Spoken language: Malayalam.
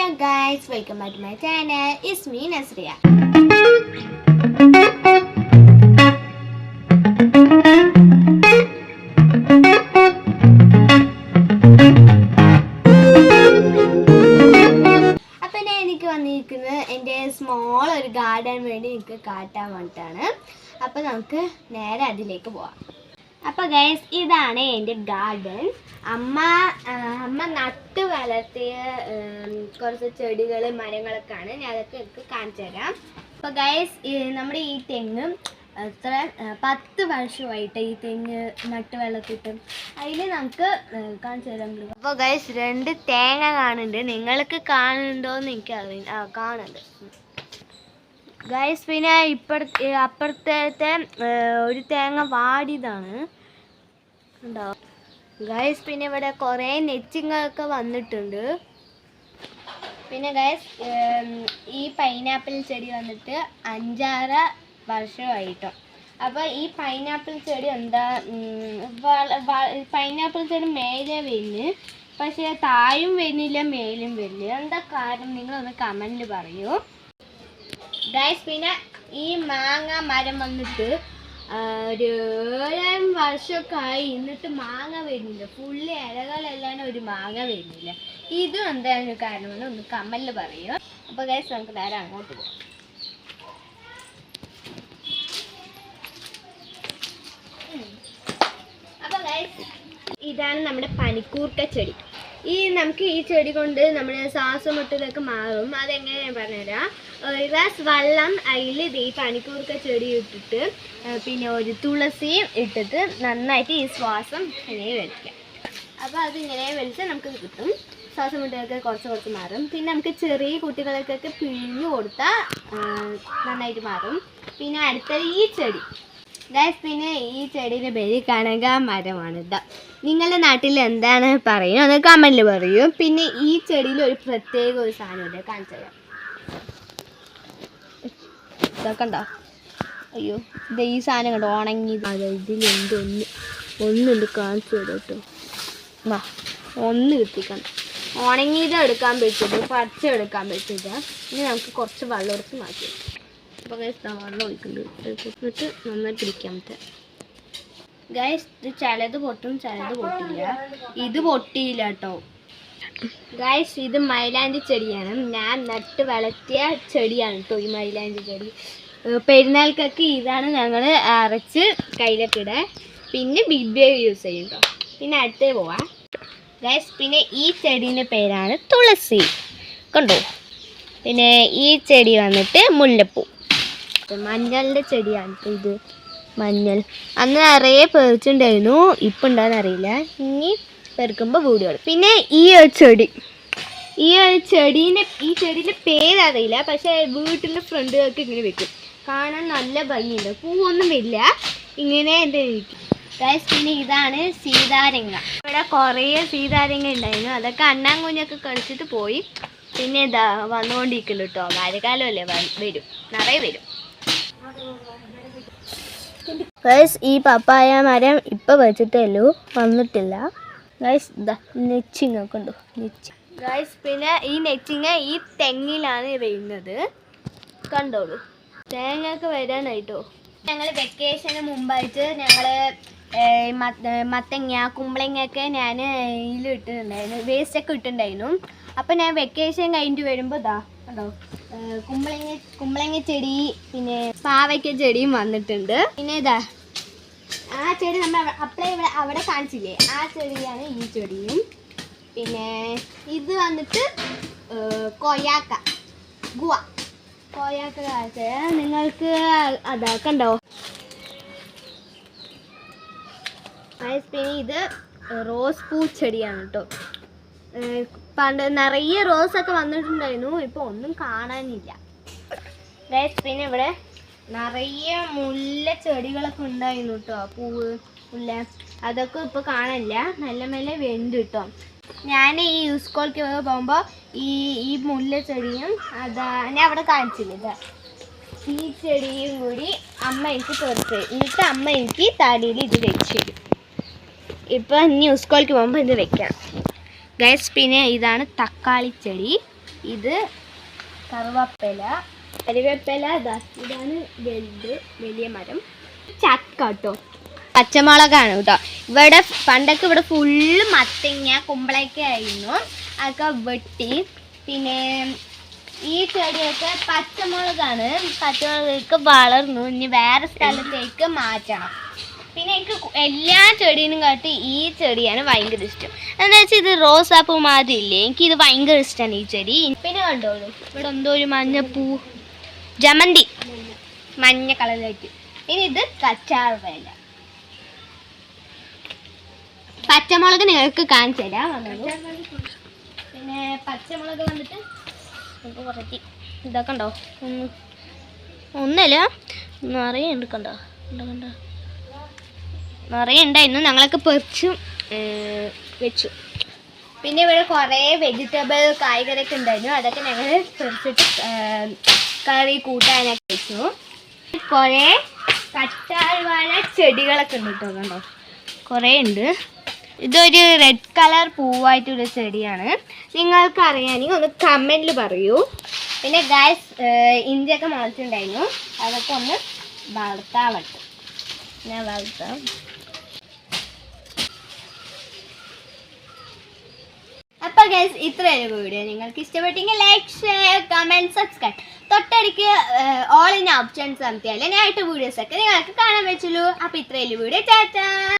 Hello guys welcome back to my channel. Is me Nazriya. അപ്പം ഞാൻ എനിക്ക് വന്നിരിക്കുന്നത് എന്റെ സ്മോൾ ഒരു ഗാർഡൻ വേണ്ടി എനിക്ക് കാട്ടാൻ വേണ്ടിയിട്ടാണ്. അപ്പൊ നമുക്ക് നേരെ അതിലേക്ക് പോവാം. അപ്പൊ ഗൈസ് ഇതാണ് എന്റെ ഗാർഡൻ അമ്മ അമ്മ നട്ട് വളർത്തിയ കുറച്ച് ചെടികൾ മരങ്ങളൊക്കെ ആണ്. ഞാൻ അതൊക്കെ എനിക്ക് കാണിച്ചു തരാം. അപ്പൊ ഗൈസ് നമ്മുടെ ഈ തെങ്ങ് എത്ര പത്ത് വർഷമായിട്ട് ഈ തെങ്ങ് നട്ട് വളർത്തിയിട്ട് അതിൽ നമുക്ക് കാണിച്ചു തരാം. അപ്പോൾ ഗൈസ് രണ്ട് തേങ്ങ കാണുന്നുണ്ട്. നിങ്ങൾക്ക് കാണുന്നുണ്ടോ എന്ന് എനിക്ക് അറിയാം കാണുന്നുണ്ട്. ഗൈസ് പിന്നെ ഇപ്പുറത്തെ അപ്പുറത്തെ ഒരു തേങ്ങ വാടിയതാണ്. ഉണ്ടോ ഗൈസ് പിന്നെ ഇവിടെ കുറേ നെച്ചിങ്ങൊക്കെ വന്നിട്ടുണ്ട്. പിന്നെ ഗൈസ് ഈ പൈനാപ്പിൾ ചെടി വന്നിട്ട് അഞ്ചാറ് വർഷമായിട്ടോ. അപ്പോൾ ഈ പൈനാപ്പിൾ ചെടി എന്താ പൈനാപ്പിൾ ചെടി മേലെ വരുന്നു പക്ഷേ താഴും വരുന്നില്ല മേലും വരുന്നില്ല. എന്താ കാരണം? നിങ്ങളൊന്ന് കമന്റിൽ പറയൂ. ഗൈസ് പിന്നെ ഈ മാങ്ങ മരം വന്നിട്ട് ഒരു ഏഴായിരം വർഷമൊക്കെ ആയി എന്നിട്ട് മാങ്ങ വരുന്നില്ല. ഫുള്ള് ഇലകളെല്ലാം ഒരു മാങ്ങ വരുന്നില്ല. ഇതും എന്തായാലും കാരണമെന്ന് ഒന്ന് കമ്മലിൽ പറയൂ. അപ്പോൾ ഗൈസ് നമുക്ക് നേരെ അങ്ങോട്ട് പോകാം ഇതാണ് നമ്മുടെ പനിക്കൂർക്ക ചെടി. ഈ നമുക്ക് ഈ ചെടി കൊണ്ട് നമ്മുടെ ശ്വാസം മുട്ടിലൊക്കെ മാറും. അതെങ്ങനെ ഞാൻ പറഞ്ഞുതരാം. ഒരു ഗ്ലാസ് വെള്ളം അതിൽ ഈ പനിക്കൂർക്ക ചെടി ഇട്ടിട്ട് പിന്നെ ഒരു തുളസിയും ഇട്ടിട്ട് നന്നായിട്ട് ഈ ശ്വാസം ഇങ്ങനെ വലിക്കാം. അപ്പോൾ അതിങ്ങനെ വലിച്ചാൽ നമുക്ക് കിട്ടും. ശ്വാസം മുട്ടലൊക്കെ കുറച്ച് കുറച്ച് മാറും. പിന്നെ നമുക്ക് ചെറിയ കുട്ടികൾക്കൊക്കെ പിഴിഞ്ഞു കൊടുത്താൽ നന്നായിട്ട് മാറും. പിന്നെ അടുത്തത് ഈ ചെടി. ഗൈസ് പിന്നെ ഈ ചെടിയുടെ പേര് കനക മരമാണ് നിങ്ങളുടെ നാട്ടിൽ എന്താണ് പറയുന്നത്? അത് കമന്റിൽ പറയൂ. പിന്നെ ഈ ചെടിയിൽ ഒരു പ്രത്യേക ഒരു സാധനമുണ്ട് കാണിച്ചു തരാം. ഇതൊക്കെ അയ്യോ ഇത് ഈ സാധനം കണ്ടോ? ഉണങ്ങി. ഇതിലെന്ത് ഒന്ന് ഒന്നുണ്ട് കാണിച്ചു തരാം കേട്ടോ. വാ ഒന്ന് കിട്ടിക്കണ്ട ഉണങ്ങിയത് എടുക്കാൻ പറ്റില്ല പച്ച എടുക്കാൻ പറ്റില്ല ഇനി നമുക്ക് കുറച്ച് വെള്ളം എടുത്ത് മാറ്റി അപ്പോൾ ഗൈസ് വെള്ളം ഒഴിക്കുന്നുണ്ട് എന്നിട്ട് നന്നായി പിടിക്കാൻ പറ്റാം ഗൈസ് ഇത് ചിലത് പൊട്ടും ചിലത് പൊട്ടില്ല. ഇത് പൊട്ടിയില്ല കേട്ടോ. ഗൈസ് ഇത് മൈലാഞ്ചി ചെടിയാണ്. ഞാൻ നട്ട് വളർത്തിയ ചെടിയാണ് കേട്ടോ ഈ മൈലാഞ്ചി ചെടി. പെരുന്നാൾക്കൊക്കെ ഇതാണ് ഞങ്ങൾ അരച്ച് കയ്യിലൊക്കെ പിന്നെ ബിഗ് യൂസ് ചെയ്യും കേട്ടോ. പിന്നെ അടുത്ത് പോവാം. ഗൈസ് പിന്നെ ഈ ചെടീന്റെ പേരാണ് തുളസി. കണ്ടോ? പിന്നെ ഈ ചെടി വന്നിട്ട് മുല്ലപ്പൂ. മഞ്ഞളിന്റെ ചെടിയാണ് ഇത്. മഞ്ഞൾ. അന്ന് നിറയെ പെറിച്ചുണ്ടായിരുന്നു ഇപ്പം ഉണ്ടാകുന്നറിയില്ല ഇനി പെറുക്കുമ്പോൾ വീടുകൾ പിന്നെ ഈ ഒരു ചെടി. ഈ ഒരു ചെടീന്റെ ഈ ചെടീന്റെ പേരറിയില്ല പക്ഷേ വീട്ടിന്റെ ഫ്രണ്ടുകൾക്ക് ഇങ്ങനെ വെക്കും. കാണാൻ നല്ല ഭംഗിയുണ്ട്. പൂവൊന്നും ഇല്ല ഇങ്ങനെ എന്റെ ഇരിക്കും. പിന്നെ ഇതാണ് സീതാരങ്ങ. ഇവിടെ കുറേ സീതാരങ്ങ ഉണ്ടായിരുന്നു. അതൊക്കെ അണ്ണാൻ കുഞ്ഞൊക്കെ കളിച്ചിട്ട് പോയി. പിന്നെ ഇതാ വന്നുകൊണ്ടിരിക്കുന്നു കേട്ടോ മഴക്കാലമല്ലേ വരും. നിറയെ വരും. ഗൈസ് ഈ പപ്പായ മരം ഇപ്പൊ വെച്ചിട്ടേ ഉള്ളൂ വന്നിട്ടില്ല. ഗൈസ് ഇതാ നെച്ചിങ് ഒക്കെ ഉണ്ടോ നെച്ചി ഗൈസ് പിന്നെ ഈ നെച്ചിങ് ഈ തെങ്ങിലാണ് വരുന്നത്. കണ്ടോളൂ. തേങ്ങയൊക്കെ വരാനായിട്ടോ? ഞങ്ങൾ വെക്കേഷന് മുമ്പായിട്ട് ഞങ്ങൾ മത്തങ്ങ കുമ്പളങ്ങയൊക്കെ ഞാൻ ഇതിൽ ഇട്ടിട്ടുണ്ടായിരുന്നു വേസ്റ്റൊക്കെ ഇട്ടിട്ടുണ്ടായിരുന്നു. അപ്പം ഞാൻ വെക്കേഷൻ കഴിഞ്ഞിട്ട് വരുമ്പോൾ ഇതാ കണ്ടോ കുമ്പളങ്ങ കുമ്പളങ്ങ ചെടി പിന്നെ പാവയ്ക്ക ചെടിയും വന്നിട്ടുണ്ട്. പിന്നെ ഇതാ ആ ചെടി നമ്മൾ അപ്ലൈ ഇവിടെ അവിടെ കാണിച്ചില്ലേ? ആ ചെടിയാണ് ഈ ചെടിയും. പിന്നെ ഇത് വന്നിട്ട് കൊയാക്ക ഗുവ. കൊയാക്ക കാണിച്ചത് നിങ്ങൾക്ക് അതാ കണ്ടോ ഗൈസ്, പിന്നെ ഇത് റോസ് പൂച്ചെടിയാണ് കേട്ടോ പണ്ട് നിറയെ റോസ് ഒക്കെ വന്നിട്ടുണ്ടായിരുന്നു ഇപ്പോൾ ഒന്നും കാണാനില്ല. പിന്നെ ഇവിടെ നിറയെ മുല്ല ചെടികളൊക്കെ ഉണ്ടായിരുന്നു കേട്ടോ പൂവ് മുല്ല. അതൊക്കെ ഇപ്പോൾ കാണില്ല നല്ല മെല്ലെ വെന്ത് കിട്ടും ഞാൻ ഈ യൂസ്കോൾക്ക് പോകുമ്പോൾ ഈ ഈ മുല്ല ചെടിയും അതാ ഞാൻ അവിടെ കാണിച്ചില്ല ഈ ചെടിയും കൂടി അമ്മ എനിക്ക് തീർത്ത് എന്നിട്ട് അമ്മ എനിക്ക് തടിയിൽ ഇത് വെച്ച് തരും ഇപ്പം ന്യൂസ് കോളിക്ക് പോകുമ്പോൾ ഇത് വെക്കാം ഗൈസ് പിന്നെ ഇതാണ് തക്കാളി ചെടി. ഇത് കറുവപ്പല. കറിവേപ്പില ഇതാ ഇതാണ് വലുത് വലിയ മരം. ചക്ക കേട്ടോ പച്ചമുളകാണ് കേട്ടോ ഇവിടെ പണ്ടൊക്കെ ഇവിടെ ഫുള്ള് മത്തങ്ങ കുമ്പളക്ക ആയിരുന്നു. അതൊക്കെ വെട്ടി. പിന്നെ ഈ ചെടിയൊക്കെ പച്ചമുളകാണ്. പച്ചമുളകൊക്കെ വളർന്നു. ഇനി വേറെ സ്ഥലത്തേക്ക് മാറ്റണം. പിന്നെ എനിക്ക് എല്ലാ ചെടീനും കാട്ടി ഈ ചെടിയാണ് ഭയങ്കര ഇഷ്ടം. എന്താ വെച്ചാൽ ഇത് റോസാപ്പൂ മാതിരി ഇല്ലേ? എനിക്ക് ഇത് ഭയങ്കര ഇഷ്ടമാണ് ഈ ചെടി. പിന്നെ കണ്ടോളൂ ഇവിടെ എന്തോ ഒരു മഞ്ഞപ്പൂ ജമന്തി. മഞ്ഞ കളറിലായിട്ട്. ഇനി ഇത് കച്ചാർ വേല. പച്ചമുളക് നിങ്ങൾക്ക് കാണിച്ചു തരാം പിന്നെ പച്ചമുളക് വന്നിട്ട് നമുക്ക് ഇതൊക്കെ ഉണ്ടോ? ഒന്ന് ഒന്നല്ല ഒന്നും അറിയാൻ എടുക്കണ്ടോ കണ്ടോ കണ്ടോ? നിറയെ ഉണ്ടായിരുന്നു. ഞങ്ങളൊക്കെ പൊറിച്ചും വെച്ചു. പിന്നെ ഇവിടെ കുറേ വെജിറ്റബിൾ കായ്കറിയൊക്കെ ഉണ്ടായിരുന്നു. അതൊക്കെ ഞങ്ങൾ പൊറിച്ചിട്ട് കറി കൂട്ടാനൊക്കെ വെച്ചു. കുറേ കറ്റാൽവാല ചെടികളൊക്കെ ഉണ്ട് കേട്ടോ കണ്ടോ? കുറേ ഉണ്ട്. ഇതൊരു റെഡ് കളർ പൂവായിട്ടുള്ള ചെടിയാണ്. നിങ്ങൾക്ക് അറിയാമെങ്കിൽ ഒന്ന് കമന്റിൽ പറയൂ. പിന്നെ ഗാസ് ഇഞ്ചിയൊക്കെ മുളച്ചിട്ടുണ്ടായിരുന്നു. അതൊക്കെ ഒന്ന് വളർത്താൻ പറ്റും. ഞാൻ വളർത്താം. അപ്പോൾ ഗൈസ് ഇത്രയൊരു വീഡിയോ നിങ്ങൾക്ക് ഇഷ്ടപ്പെട്ടെങ്കിൽ ലൈക്ക് ഷെയർ കമന്റ് സബ്സ്ക്രൈബ് തൊട്ടടിക്ക് ഓൾ ഇൻ ഓപ്ഷൻസ് നടത്തിയാൽ ഞാനായിട്ട് വീഡിയോസൊക്കെ നിങ്ങൾക്ക് കാണാൻ പറ്റുള്ളൂ. അപ്പോൾ ഇത്രയൊരു വീഡിയോ ടാറ്റാ!